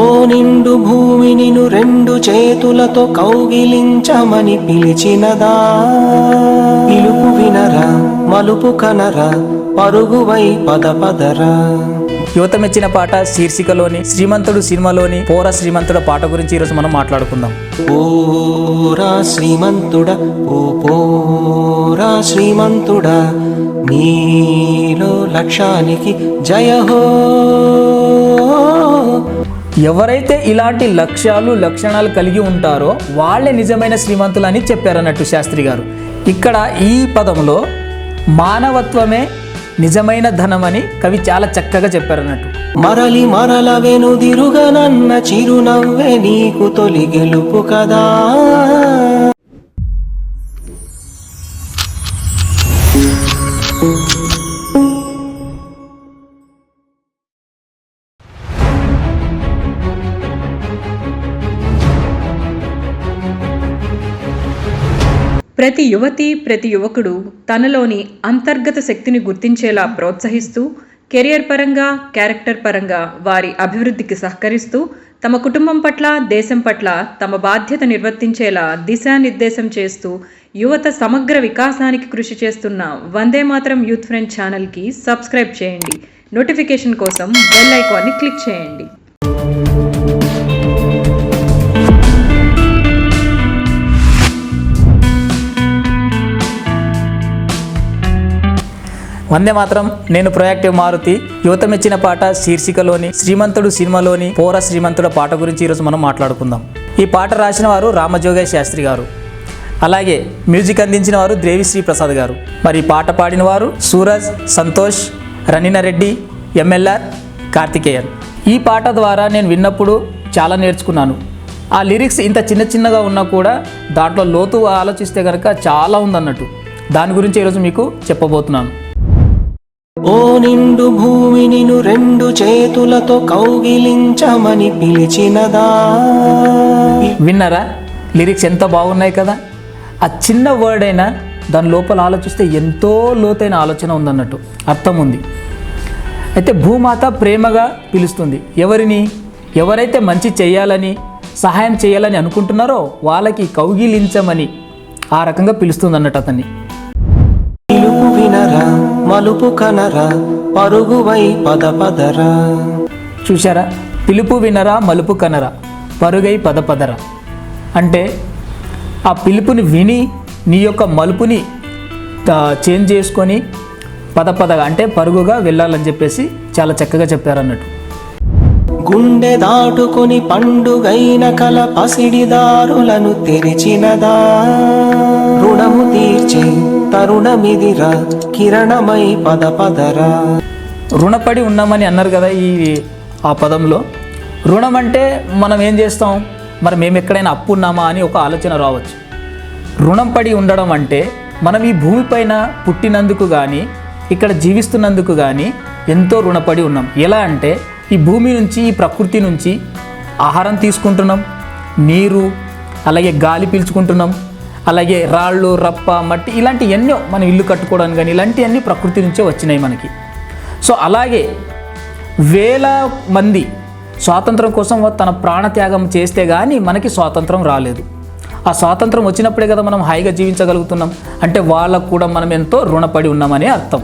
ఓ నిండు భూమి నిను రెండు చేతులతో కౌగిలించమని పిలిచినదా. పిలుపు వినరా మలుపు కనరా పరుగువై పద పదరా. యువత మెచ్చిన పాట శీర్షికలోని శ్రీమంతుడు సినిమాలోని పోర శ్రీమంతుడ పాట గురించి ఈరోజు మనం మాట్లాడుకుందాం. పోరా శ్రీమంతుడా ఓ పోరా శ్రీమంతుడా నీలో లక్ష్యానికి జయ హో ఎవరైతే ఇలాంటి లక్ష్యాలు లక్షణాలు కలిగి ఉంటారో వాళ్ళే నిజమైన శ్రీమంతులు అని చెప్పారన్నట్టు శాస్త్రి గారు. ఇక్కడ ఈ పదంలో మానవత్వమే నిజమైన ధనమని కవి చాలా చక్కగా చెప్పారన్నట్టు. మరలి మరల వెనుదిరుగనన్న చిరునవ్వే నీకు తొలి గెలుపు కదా. ప్రతి యువతి ప్రతి యువకుడు తనలోని అంతర్గత శక్తిని గుర్తించేలా ప్రోత్సహిస్తూ కెరియర్ పరంగా క్యారెక్టర్ పరంగా వారి అభివృద్ధికి సహకరిస్తూ తమ కుటుంబం పట్ల దేశం పట్ల తమ బాధ్యత నిర్వర్తించేలా దిశానిర్దేశం చేస్తూ యువత సమగ్ర వికాసానికి కృషి చేస్తున్న వందే మాత్రం యూత్ ఫ్రెండ్ ఛానల్కి సబ్స్క్రైబ్ చేయండి. నోటిఫికేషన్ కోసం బెల్ ఐకాన్ని క్లిక్ చేయండి. వందే మాత్రం నేను ప్రొయాక్టివ్ మారుతి యువత మెచ్చిన పాట శీర్షికలోని శ్రీమంతుడు సినిమాలోని పోర శ్రీమంతుడ పాట గురించి ఈరోజు మనం మాట్లాడుకుందాం. ఈ పాట రాసిన వారు రామజోగయ్య శాస్త్రి గారు. అలాగే మ్యూజిక్ అందించిన వారు దేవిశ్రీ ప్రసాద్ గారు. మరి ఈ పాట పాడిన వారు Suraj Santosh Reddy M L R Karthikeyan. ఈ పాట ద్వారా నేను విన్నప్పుడు చాలా నేర్చుకున్నాను. ఆ లిరిక్స్ ఇంత చిన్న చిన్నగా ఉన్నా కూడా దాంట్లో లోతు ఆలోచిస్తే కనుక చాలా ఉందన్నట్టు. దాని గురించి ఈరోజు మీకు చెప్పబోతున్నాను. ఓ నిండు భూమి నిను రెండు చేతులతో కౌగిలించమని పిలిచినదా. విన్నారా? లిరిక్స్ ఎంత బాగున్నాయి కదా? ఆ చిన్న వర్డ్ అయినా దాని లోపల ఆలోచిస్తే ఎంతో లోతైన ఆలోచన ఉందన్నట్టు. అర్థం ఉంది అయితే భూమాత ప్రేమగా పిలుస్తుంది. ఎవరిని? ఎవరైతే మంచి చేయాలని సహాయం చేయాలని అనుకుంటున్నారో వాళ్ళకి కౌగిలించమని ఆ రకంగా పిలుస్తుంది అన్నట్టు అతన్ని వినరా. మలుపు కనరా పరుగువై పద పదరా. చూశారా? పిలుపు వినరా మలుపు కనరా పరుగై పద పదరా. అంటే ఆ పిలుపుని విని నీ యొక్క మలుపుని చేంజ్ చేసుకొని పద పదగా అంటే పరుగుగా వెళ్ళాలని చెప్పేసి చాలా చక్కగా చెప్పారన్నట్టు. గుండె దాటుకొని పండుగైన కల పసిడిదారులను తెరిచినదా. రుణము తీర్చే తరుణమిదిరా కిరణమై పద పదరా. రుణపడి ఉన్నామని అన్నారు కదా ఈ ఆ పదంలో. రుణం అంటే మనం ఏం చేస్తాం? మరి మేము ఎక్కడైనా అప్పు ఉన్నామా అని ఒక ఆలోచన రావచ్చు. రుణం పడి ఉండడం అంటే మనం ఈ భూమిపైన పుట్టినందుకు కానీ ఇక్కడ జీవిస్తున్నందుకు కానీ ఎంతో రుణపడి ఉన్నాం. ఎలా అంటే ఈ భూమి నుంచి ఈ ప్రకృతి నుంచి ఆహారం తీసుకుంటున్నాం నీరు అలాగే గాలి పీల్చుకుంటున్నాం అలాగే రాళ్ళు రప్ప మట్టి ఇలాంటి ఎన్నో మనం ఇల్లు కట్టుకోవడానికి కానీ ఇలాంటివన్నీ ప్రకృతి నుంచే వచ్చినాయి మనకి. సో అలాగే వేల మంది స్వాతంత్రం కోసం తన ప్రాణత్యాగం చేస్తే కానీ మనకి స్వాతంత్రం రాలేదు. ఆ స్వాతంత్రం వచ్చినప్పుడే కదా మనం హాయిగా జీవించగలుగుతున్నాం. అంటే వాళ్ళకు కూడా మనం ఎంతో రుణపడి ఉన్నామని అర్థం.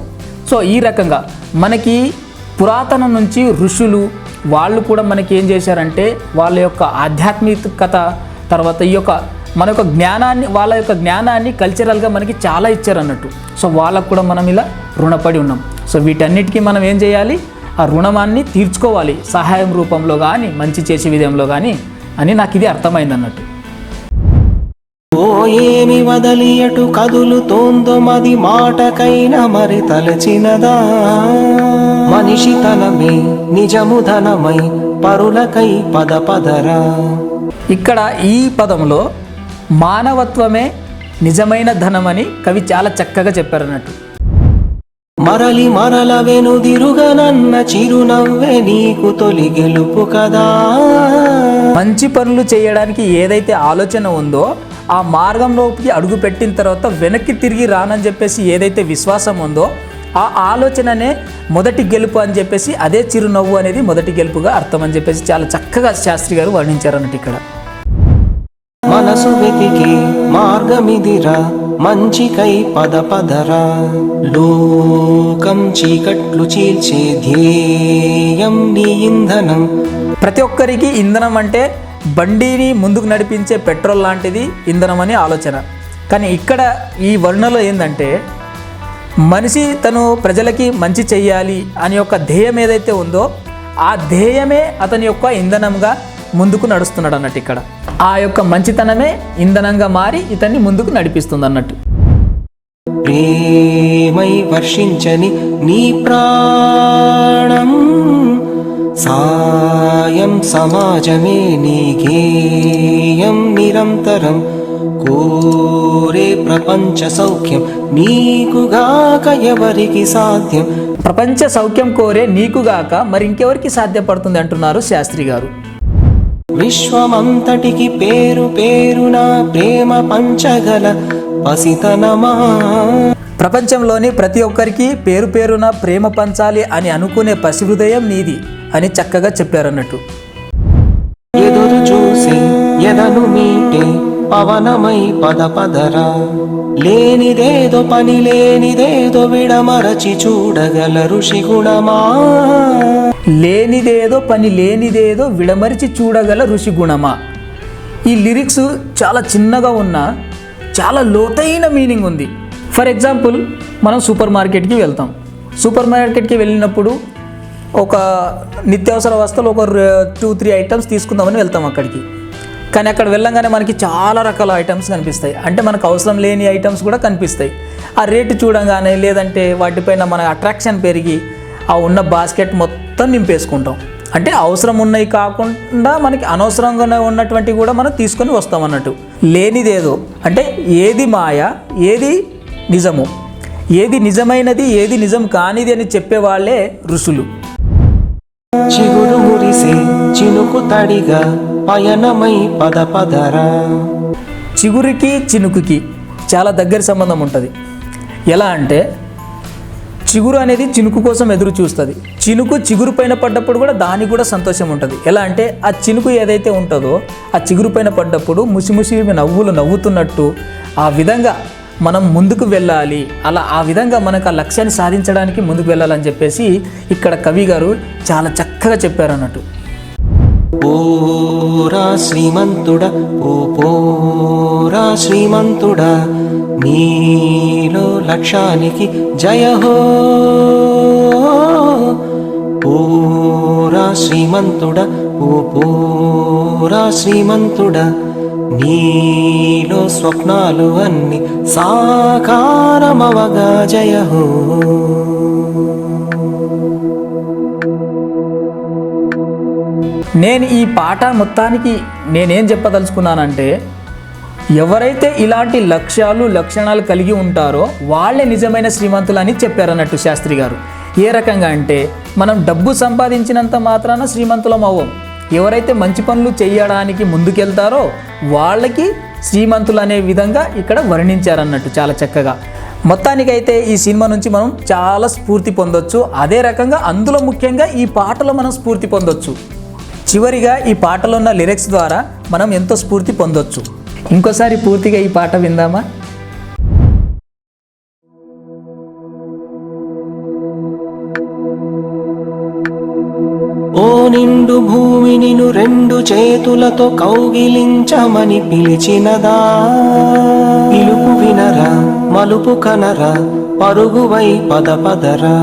సో ఈ రకంగా మనకి పురాతనం నుంచి ఋషులు వాళ్ళు కూడా మనకి ఏం చేశారంటే వాళ్ళ యొక్క ఆధ్యాత్మికత తర్వాత ఈ యొక్క మన యొక్క జ్ఞానాన్ని వాళ్ళ యొక్క జ్ఞానాన్ని కల్చరల్గా మనకి చాలా ఇచ్చారు అన్నట్టు సో వాళ్ళకు కూడా మనం ఇలా రుణపడి ఉన్నాం. సో వీటన్నిటికీ మనం ఏం చేయాలి? ఆ రుణమాన్ని తీర్చుకోవాలి. సహాయం రూపంలో కానీ మంచి చేసే విధంలో కానీ అని నాకు ఇది అర్థమైంది అన్నట్టు ఓ ఏమి వదలియటు కదులుతోందో మది మాటకైనా మరి తలచినదా? మనిషి తనమే నిజము ధనమై పరులకై పద పదరా? ఇక్కడ ఈ పదంలో మానవత్వమే నిజమైన ధనమని కవి చాలా చక్కగా చెప్పారన్నట్టు. మరలి మరల వెనుదిరుగనన్న చిరునవ్వే నీకు తొలి గెలుపు కదా. మంచి పనులు చేయడానికి ఏదైతే ఆలోచన ఉందో ఆ మార్గంలోకి అడుగు పెట్టిన తర్వాత వెనక్కి తిరిగి రానని చెప్పేసి ఏదైతే విశ్వాసం ఉందో ఆ ఆలోచననే మొదటి గెలుపు అని చెప్పేసి అదే చిరునవ్వు అనేది మొదటి గెలుపుగా అర్థం అని చెప్పేసి చాలా చక్కగా శాస్త్రి గారు వర్ణించారు అన్నట్టు ఇక్కడ. మనసు మార్గమిదిరా మంచికై పద పదరా. లోకం చీకట్లు చీల్చే ధ్యేయం నీ ఇంధనం. ప్రతి ఒక్కరికి ఇంధనం అంటే బండిని ముందుకు నడిపించే పెట్రోల్ లాంటిది ఇంధనం అని ఆలోచన. కానీ ఇక్కడ ఈ వర్ణలో ఏంటంటే మనిషి తను ప్రజలకి మంచి చెయ్యాలి అని యొక్క ధ్యేయం ఏదైతే ఉందో ఆ ధ్యేయమే అతని యొక్క ఇంధనంగా ముందుకు నడుస్తున్నాడు అన్నట్టు ఇక్కడ. ఆ యొక్క మంచితనమే ఇంధనంగా మారి ఇతన్ని ముందుకు నడిపిస్తుంది అన్నట్టు ప్రేమై వర్షించని నీ ప్రాణం సాయం సమాజమే నీ గేయం నిరంతరం కోరే ప్రపంచ సౌఖ్యం నీకుగాక ఎవరికి సాధ్యం? ప్రపంచ సౌఖ్యం కోరే నీకుగాక మరి ఇంకెవరికి సాధ్యపడుతుంది అంటున్నారు శాస్త్రి గారు. విశ్వమంతటికి పేరు పేరున ప్రేమ పంచగల పసితనమా? ప్రపంచంలోని ప్రతి ఒక్కరికి పేరు పేరున ప్రేమ పంచాలి అని అనుకునే పసి హృదయం నీది అని చక్కగా చెప్పారన్నట్టు. ఎదురు చూసి ఎదను మీటే పవనమై పద పదరా లేనిదేదో పని లేనిదేదో విడమరచి చూడగల ఋషి గుణమా. లేనిదేదో పని లేనిదేదో విడమరిచి చూడగల ఋషి గుణమా. ఈ లిరిక్స్ చాలా చిన్నగా ఉన్న చాలా లోతైన మీనింగ్ ఉంది. ఫర్ ఎగ్జాంపుల్ మనం సూపర్ మార్కెట్కి వెళ్తాం. సూపర్ మార్కెట్కి వెళ్ళినప్పుడు ఒక నిత్యావసర వస్తువులు ఒక టూ త్రీ ఐటమ్స్ తీసుకుందామని వెళ్తాం అక్కడికి. కానీ అక్కడ వెళ్ళంగానే మనకి చాలా రకాల ఐటమ్స్ కనిపిస్తాయి. అంటే మనకు అవసరం లేని ఐటమ్స్ కూడా కనిపిస్తాయి. ఆ రేటు చూడంగానే లేదంటే వాటిపైన మన అట్రాక్షన్ పెరిగి ఆ ఉన్న బాస్కెట్ మొత్తం నింపేసుకుంటాం. అంటే అవసరం ఉన్నవి కాకుండా మనకి అనవసరంగా ఉన్నటువంటి కూడా మనం తీసుకొని వస్తాం అన్నట్టు. లేనిదేదో అంటే ఏది మాయ ఏది నిజము. ఏది నిజమైనది ఏది నిజం కానిది అని చెప్పేవాళ్ళే ఋషులు. చిగురు మురిసే చినుకు తడిగా పయనమై పద పదరా. చిగురికి చినుకుకి చాలా దగ్గర సంబంధం ఉంటుంది. ఎలా అంటే చిగురు అనేది చినుకు కోసం ఎదురు చూస్తుంది. చినుకు చిగురు పైన పడ్డప్పుడు కూడా దానికి కూడా సంతోషం ఉంటుంది. ఎలా అంటే ఆ చినుకు ఏదైతే ఉంటుందో ఆ చిగురు పైన పడ్డప్పుడు ముసిముసి నవ్వులు నవ్వుతున్నట్టు ఆ విధంగా మనం ముందుకు వెళ్ళాలి. అలా ఆ విధంగా మనకు ఆ లక్ష్యాన్ని సాధించడానికి ముందుకు వెళ్ళాలని చెప్పేసి ఇక్కడ కవి గారు చాలా చక్కగా చెప్పారు అన్నట్టు పోరా శ్రీమంతుడా ఓ పోరా శ్రీమంతుడా నీలో లక్ష్యానికి జయహో పోరా శ్రీమంతుడా ఓ పోరా శ్రీమంతుడా నీలో స్వప్నాలు అన్ని సాకారమవగా జయహో నేను ఈ పాట మొత్తానికి నేనేం చెప్పదలుచుకున్నానంటే ఎవరైతే ఇలాంటి లక్ష్యాలు లక్షణాలు కలిగి ఉంటారో వాళ్ళే నిజమైన శ్రీమంతులు అని చెప్పారన్నట్టు శాస్త్రి గారు. ఏ రకంగా అంటే మనం డబ్బు సంపాదించినంత మాత్రాన శ్రీమంతులం అవ్వం. ఎవరైతే మంచి పనులు చేయడానికి ముందుకెళ్తారో వాళ్ళకి శ్రీమంతులు అనే విధంగా ఇక్కడ వర్ణించారన్నట్టు చాలా చక్కగా. మొత్తానికైతే ఈ సినిమా నుంచి మనం చాలా స్ఫూర్తి పొందొచ్చు. అదే రకంగా అందులో ముఖ్యంగా ఈ పాటలో మనం స్ఫూర్తి పొందొచ్చు. చివరిగా ఈ పాటలో ఉన్న లిరిక్స్ ద్వారా మనం ఎంతో స్ఫూర్తి పొందొచ్చు. ఇంకోసారి పూర్తిగా ఈ పాట విందామా? ఓ నిండు భూమినిను రెండు చేతులతో కౌగిలించమని పిలిచినదా? పిలుపు వినరా మలుపు కనరా పరుగువై పద పదరా?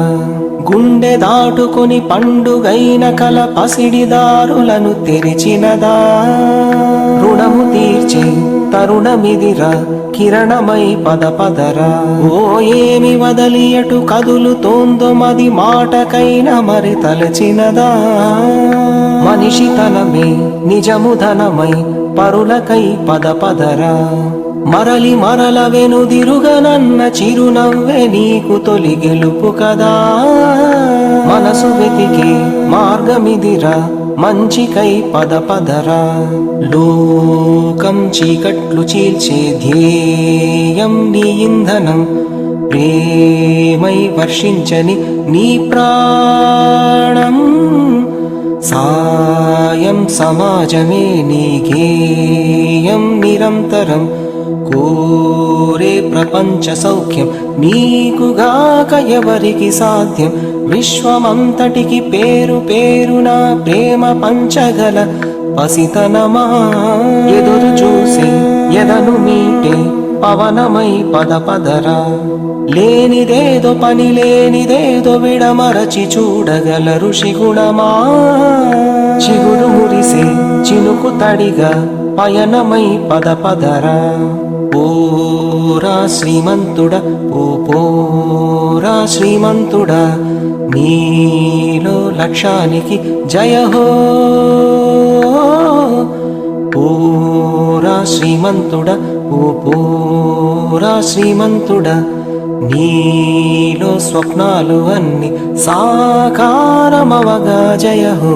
గుండె దాటుకొని పండుగైన కల పసిడిదారులను తెరిచినదా? రుణము తీర్చే తరుణమిదిరా కిరణమై పద పదరా? ఓ ఏమి వదలి అటు కదులుతోందో మది మాటకైనా మరి తలచినదా? మనిషి తనమే నిజము ధనమై పరులకై పద పదరా? మరలి మరల వెనుదిరుగనన్న చిరునవ్వే నీకు తొలి గెలుపు కదా. మనసు వెతికి మార్గమిదిరా మంచికై పద పదరా. లోకం చీకట్లు చీల్చే ధ్యేయం నీ ఇంధనం ప్రేమై వర్షించని నీ ప్రాణం. సాయం సమాజమే నీ గేయం నిరంతరం కోరే ప్రపంచ సౌఖ్యం నీకుగాక ఎవరికి సాధ్యం? విశ్వమంతటికి పేరు పేరున ప్రేమ పంచగల పసితనమా ఎదురు చూసే ఎదను మీటే పవనమై పద పదరా. లేనిదేదో పని లేనిదేదో విడమరచి చూడగల ఋషి గుణమా. చిగురు మురిసే చినుకు తడిగా పయనమై పద పదరా. పోరా శ్రీమంతుడా ఓ పోరా శ్రీమంతుడా నీలో లక్ష్యానికి జయహో పోరా శ్రీమంతుడా ఓ పోరా శ్రీమంతుడా నీలో స్వప్నాలు అన్ని సాకారమవగా జయహో